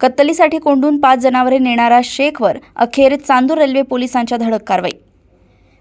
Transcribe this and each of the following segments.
कत्तलीसाठी कोंडून पाच जनावरे नेणारा शेखवर अखेर चांदूर रेल्वे पोलिसांच्या धडक कारवाई.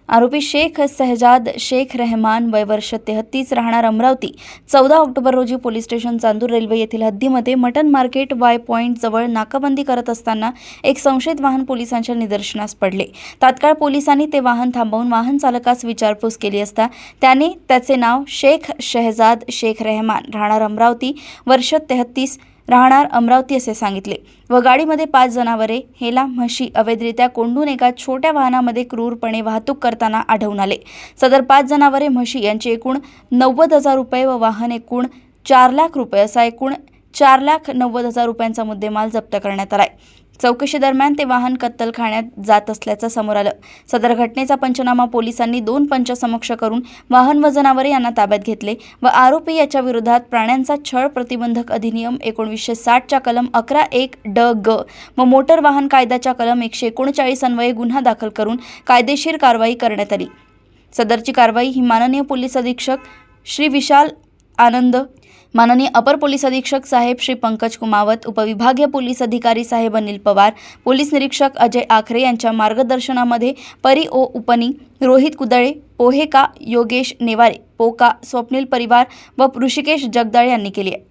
आरोपी शेख सहजाद शेख रहमान वय वर्ष तेहत्तीस राहणार अमरावती. चौदा ऑक्टोबर रोजी पोलीस स्टेशन चांदूर रेल्वे येथील हद्दीमध्ये मटन मार्केट वाय पॉईंट जवळ नाकाबंदी करत असताना एक संशयित वाहन पोलिसांच्या निदर्शनास पडले. तात्काळ पोलिसांनी ते वाहन थांबवून वाहन चालकास विचारपूस केली असता त्याने त्याचे नाव शेख शहजाद शेख रहमान राहणार अमरावती वर्ष तेहत्तीस राहणार अमरावती असे सांगितले. व गाडीमध्ये पाच जनावरे हेला म्हशी अवैधरित्या कोंडून एका छोट्या वाहनामध्ये क्रूरपणे वाहतूक करताना आढळून आले. सदर पाच जनावरे म्हशी यांचे एकूण नव्वद हजार रुपये व वाहन एकूण चार लाख रुपये असा एकूण चार लाख नव्वद हजार रुपयांचा मुद्देमाल जप्त करण्यात आलाय. चौकशी दरम्यान ते वाहन कत्तलखान्यात जात असल्याचं समोर आलं. सदर घटनेचा पंचनामा पोलिसांनी दोन पंच समक्ष करून वाहन व जनावरे यांना ताब्यात घेतले व आरोपी याच्या विरोधात प्राण्यांचा छळ प्रतिबंधक अधिनियम एकोणवीसशे साठच्या कलम अकरा एक ड ग व मोटर वाहन कायद्याच्या कलम एकशे एकोणचाळीस अन्वये गुन्हा दाखल करून कायदेशीर कारवाई करण्यात आली. सदरची कारवाई ही माननीय पोलीस अधीक्षक श्री विशाल आनंद माननीय अपर पोलीस अधीक्षक साहेब श्री पंकज कुमावत उपविभागीय पोलीस अधिकारी साहेब अनिल पवार पोलीस निरीक्षक अजय आखरे यांच्या मार्गदर्शनामध्ये परी ओ उपनी रोहित कुदळे पोहेका योगेश नेवारे पोका स्वप्नील परिवार व ऋषिकेश जगदाळे यांनी केली आहे.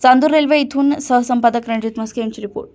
चांदूर रेल्वे इथून सहसंपादक रणजित मस्के यांची रिपोर्ट.